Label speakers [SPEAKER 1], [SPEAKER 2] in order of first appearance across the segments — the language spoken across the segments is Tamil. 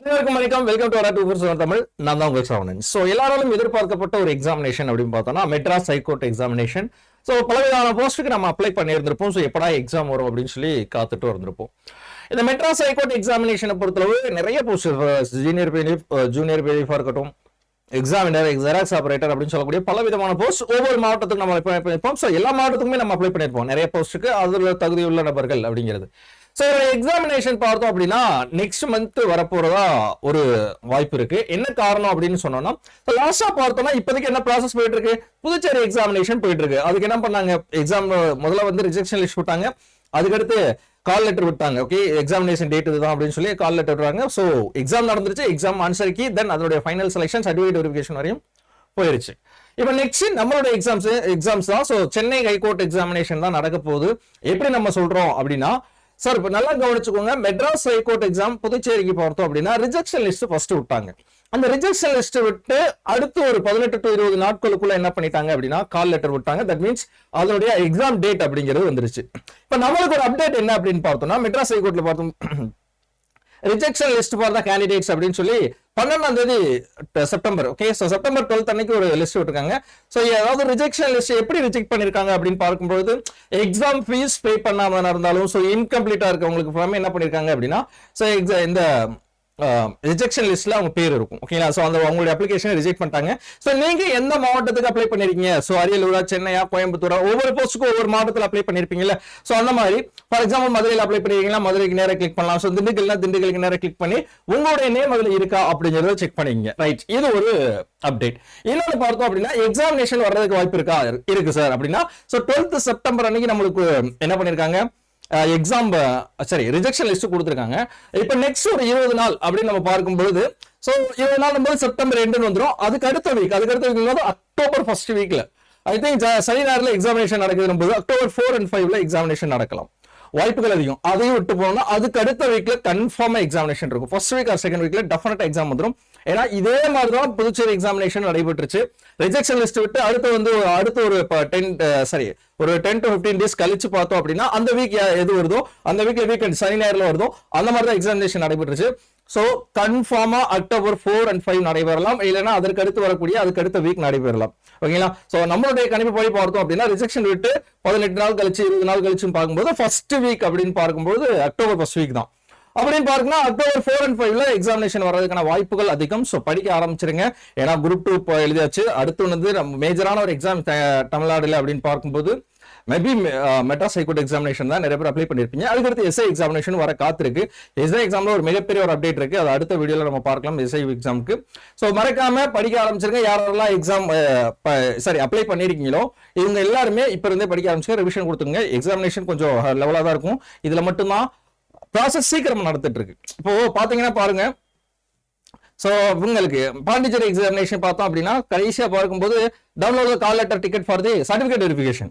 [SPEAKER 1] அனைவருக்கும் வணக்கம். Welcome to two four Tamil நான் தான் உங்கள் சரவணன் ஸோ எல்லாராலும் எதிர்பார்க்கப்பட்ட ஒரு எக்ஸாமினேஷன் அப்படின்னு பார்த்தோம்னா மெட்ராஸ் ஹைகோர்ட் எக்ஸாமினேஷன் ஸோ பலவிதமான போஸ்ட்டுக்கு நம்ம அப்ளை பண்ணியிருந்திருப்போம். ஸோ எப்படா எக்ஸாம் வரும் அப்படின்னு சொல்லி காத்துட்டு இருந்திருப்போம். இந்த மெட்ராஸ் ஹைகோர்ட் எக்ஸாமினேஷனை பொறுத்தளவு நிறைய போஸ்ட் ஜூனியர் பேலிஃப் ஜூனியர் பேலிஃபாக இருக்கட்டும் எக்ஸாமினர் ஜெராக்ஸ் ஆபரேட்டர் அப்படின்னு சொல்லக்கூடிய பல விதமான போஸ்ட் ஒவ்வொரு மாவட்டத்துக்கும் நம்ம அப்ளை பண்ணியிருப்போம். ஸோ எல்லா மாவட்டத்துக்குமே நம்ம அப்ளை பண்ணியிருப்போம். நிறைய போஸ்ட்டுக்கு அதில் தகுதியுள்ள நபர்கள் அப்படிங்கிறது. ஸோ எக்ஸாமினேஷன் பார்த்தோம் அப்படின்னா நெக்ஸ்ட் மந்த் வரப்போறதா ஒரு வாய்ப்பு இருக்கு. என்ன காரணம் அப்படின்னு சொன்னோம்னா லாஸ்டா பார்த்தோம்னா இப்போதைக்கு என்ன ப்ராசஸ் போயிட்டு இருக்கு புதுச்சேரி எக்ஸாமினேஷன் போயிட்டு இருக்கு அதுக்கு என்ன பண்ணாங்க? எக்ஸாம் முதல்ல வந்து ரிஜெக்ஷன் லிஸ்ட் விட்டாங்க. அதுக்கடுத்து கால் லெட்டர் விட்டாங்க. ஓகே எக்ஸாமினேஷன் டேட் இதுதான் அப்படின்னு சொல்லி கால் லெட்டர் விடுறாங்க ஸோ எக்ஸாம் நடந்துருச்சு. எக்ஸாம் ஆன்சர் கி தென் அதனுடைய ஃபைனல் செலெக்ஷன் சர்டிஃபிகேட் வெரிஃபிகேஷன் வரையும் போயிருச்சு. இப்போ நெக்ஸ்ட் நம்மளோட எக்ஸாம்ஸ் எக்ஸாம்ஸ் தான். So Chennai high court examination தான் நடக்க போகுது. எப்படி நம்ம சொல்றோம் அப்படின்னா சார் இப்போ நல்லா கவனிச்சுக்கோங்க. மெட்ராஸ் ஹைகோர்ட் எக்ஸாம் புதுச்சேரிக்கு பார்த்தோம் அப்படின்னா ரிஜெக்ஷன் லிஸ்ட் ஃபர்ஸ்ட் விட்டாங்க. அந்த ரிஜெக்ஷன் லிஸ்ட் விட்டு அடுத்து ஒரு பதினெட்டு டு இருபது நாட்களுக்குள்ள என்ன பண்ணிட்டாங்க அப்படின்னா கால் லெட்டர் விட்டாங்க. தட் மீன்ஸ் அதனுடைய எக்ஸாம் டேட் அப்படிங்கிறது வந்துருச்சு. இப்போ நம்மளுக்கு ஒரு அப்டேட் என்ன அப்படின்னு பார்த்தோம்னா மெட்ராஸ் ஹைகோர்ட்ல பார்த்தோம். Rejection list for the candidates அப்படின்னு சொல்லி பன்னெண்டாம் தேதி September okay so September twelfth அன்னைக்கு ஒரு லிஸ்ட் விட்டுருக்காங்க. ஸோ ஏதாவது ரிஜெக்ஷன் லிஸ்ட் எப்படி ரிஜெக்ட் பண்ணிருக்காங்க அப்படின்னு பார்க்கும்போது எக்ஸாம் ஃபீஸ் பே பண்ணாமல் இருந்தாலும் ஸோ இன்கம்ப்ளீட்டாக இருக்கவங்களுக்கு ஃபுல்லாமே என்ன பண்ணியிருக்காங்க அப்படின்னா ஸோ எக்ஸா இந்த ரிஜெக்ஷன் லிஸ்ட்ல அவங்க பேர் இருக்கும். ஓகேங்களா ஸோ அந்த உங்களுடைய அப்ளிகேஷனை ரிஜெக்ட் பண்ணிட்டாங்க. ஸோ நீங்க எந்த மாவட்டத்துக்கு அப்ளை பண்ணிருக்கீங்க? ஸோ அரியலூரா சென்னையா கோயம்புத்தூரா? ஒவ்வொரு போஸ்ட்டுக்கும் ஒவ்வொரு மாவட்டத்தில் அப்ளை பண்ணிருப்பீங்கல்ல? ஸோ அந்த மாதிரி ஃபார் எக்ஸாம்பிள் மதுரையில் அப்ளை பண்ணிருக்கீங்களா? மதுரைக்கு நேரம் கிளிக் பண்ணலாம். ஸோ திண்டுக்கல்னா திண்டுக்கலுக்கு நேரம் கிளிக் பண்ணி உங்களுடைய நேம் அதில் இருக்கா? அப்படிங்கிறத செக் பண்ணிங்க ரைட் இது ஒரு அப்டேட் இன்னொன்று பார்த்தோம் அப்படின்னா எக்ஸாமினேஷன் வர்றதுக்கு வாய்ப்பு இருக்கா? இருக்கு சார் அப்படின்னா ஸோ டுவெல்த் செப்டம்பர் அன்னைக்கு நம்மளுக்கு என்ன பண்ணிருக்காங்க? எக்ஸாம் சரி ரிஜெக்ஷன் லிஸ்ட் கொடுத்துருக்காங்க. இப்போ நெக்ஸ்ட் ஒரு இருபது நாள் அப்படின்னு நம்ம பார்க்கும்பொழுது ஸோ இருபது நாள் போது செப்டம்பர் ரெண்டுன்னு வந்துடும் அதுக்கு அடுத்த வீக் அதுக்கு அடுத்த வீக் வந்து அக்டோபர் ஃபர்ஸ்ட் வீக்ல ஐ திங்க் சனி நேரில் எக்ஸாமினேஷன் நடக்குதுன்னு போது அக்டோபர் ஃபோர் அண்ட் ஃபைவ்ல எக்ஸாமினேஷன் நடக்கலாம். வாய்ப்புகள் அதிகம். அதையும் விட்டு போனோம்னா அதுக்கு அடுத்த வீக்ல கன்ஃபார்மா எக்ஸாமினேஷன் இருக்கும். ஃபர்ஸ்ட் வீக் ஆர் செகண்ட் வீக்ல டெஃபினட் எக்ஸாம் வந்துடும் ஏன்னா இதே மாதிரி தான் புதுச்சேரி எக்ஸாமினேஷன் நடைபெற்றுச்சு. ரிஜெக்ஷன் லிஸ்ட் விட்டு அடுத்து வந்து அடுத்த ஒரு டென் சாரி ஒரு டென் டு ஃபிஃப்டீன் டேஸ் கழிச்சு பார்த்தோம் அப்படின்னா அந்த வீக் எது வருதோ அந்த வீக்ல வீக்கெண்ட் சனி நேரில் வருதோ அந்த மாதிரி தான் எக்ஸாமினேஷன் நடைபெற்றுச்சு ஸோ கன்ஃபார்மா அக்டோபர் ஃபோர் அண்ட் ஃபைவ் நடைபெறலாம். இல்லைன்னா அதற்கு அடுத்து வரக்கூடிய அதுக்கு அடுத்த வீக் நடைபெறலாம் ஓகேங்களா ஸோ நம்மளுடைய கணிப்பு படி பார்த்தோம் அப்படின்னா ரிஜெக்ஷன் விட்டு பதினெட்டு நாள் கழிச்சு இருபது நாள் கழிச்சு பார்க்கும்போது ஃபர்ஸ்ட் வீக் அப்படின்னு பார்க்கும்போது அக்டோபர் ஃபர்ஸ்ட் வீக் தான். அப்படின்னு பார்க்கணும் அக்டோபர் ஃபோர் அண்ட் ஃபைவ்ல எக்ஸாமினேஷன் வர்றதுக்கான வாய்ப்புகள் அதிகம். ஸோ படிக்க ஆரம்பிச்சிருங்க. ஏன்னா குரூப் டூ இப்போ எழுதியாச்சு. அடுத்து வந்து நம்ம மேஜரான ஒரு எக்ஸாம் தமிழ்நாடுல அப்படின்னு பார்க்கும்போது மேபி மெட்ராஸ் ஹைகோர்ட் எக்ஸாமினேஷன் தான் நிறைய பேர் அப்ளை பண்ணிருப்பீங்க. அதுக்கடுத்து எஸ்ஐ எக்ஸாமினேஷன் வர காத்திருக்கு. எஸ்ஐ எக்ஸாம்ல ஒரு மிகப்பெரிய ஒரு அப்டேட் இருக்கு. அது அடுத்த வீடியோல நம்ம பார்க்கலாம் எஸ்ஐ எக்ஸாமுக்கு ஸோ மறக்காம படிக்க ஆரம்பிச்சிருங்க. யாரெல்லாம் எக்ஸாம் சாரி அப்ளை பண்ணிருக்கீங்களோ இவங்க எல்லாருமே இப்ப இருந்தே படிக்க ஆரம்பிச்சு ரிவிஷன் கொடுத்துருங்க எக்ஸாமினேஷன் கொஞ்சம் லெவலா தான் இருக்கும். இதுல மட்டும்தான் ப்ராசஸ் சீக்கிரம் நடந்துட்டு இருக்கு இப்போ பாத்தீங்கன்னா பாருங்க. ஸோ உங்களுக்கு பாண்டிச்சேரி எக்ஸாமினேஷன் பார்த்தோம் அப்படின்னா கடைசியாக பார்க்கும்போது download call letter ticket for the certificate verification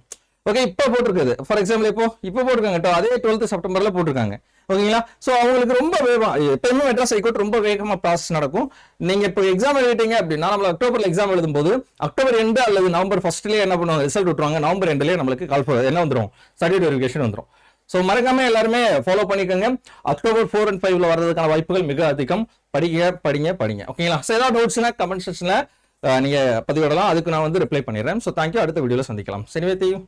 [SPEAKER 1] okay இப்போ போட்டிருக்குது. ஃபார் எக்ஸாம்பிள் இப்போ இப்போ போட்டிருக்காங்க. அதே டுவெல்த் செப்டம்பரில் போட்டிருக்காங்க. ஓகேங்களா? ஸோ அவங்களுக்கு ரொம்ப வேகம் எப்பயுமே மெட்ராஸ் ஹைகோர்ட் ரொம்ப வேகமாக ப்ராசஸ் நடக்கும். நீங்கள் இப்போ எக்ஸாம் எழுதிட்டீங்க அப்படின்னா நம்ம அக்டோபரில் எக்ஸாம் எழுதும்போது அக்டோபர் ரெண்டு அல்லது நவம்பர் ஃபர்ஸ்ட்லேயே என்ன பண்ணுவாங்க? ரிசல்ட் விட்டுருவாங்க. நவம்பர் ரெண்டுலேயே நம்மளுக்கு கால் என்ன வந்துடும் சர்டிஃபிகேட் வெரிஃபிகேஷன் வந்துடும் ஸோ மறக்காம எல்லாருமே ஃபாலோ பண்ணிக்கோங்க. அக்டோபர் ஃபோர் அண்ட் ஃபைவ்ல வர்றதுக்கான வாய்ப்புகள் மிக அதிகம். படிக்க படிங்க படிங்க. ஓகேங்களா ஸோ ஏதாவது டவுட்ஸ்னா கமெண்ட் செக்ஷனில் நீங்க பதிவிடலாம். அதுக்கு நான் வந்து ரிப்ளை பண்ணிடுறேன். ஸோ தேங்க்யூ அடுத்த வீடியோல சந்திக்கலாம். சரி தேயும்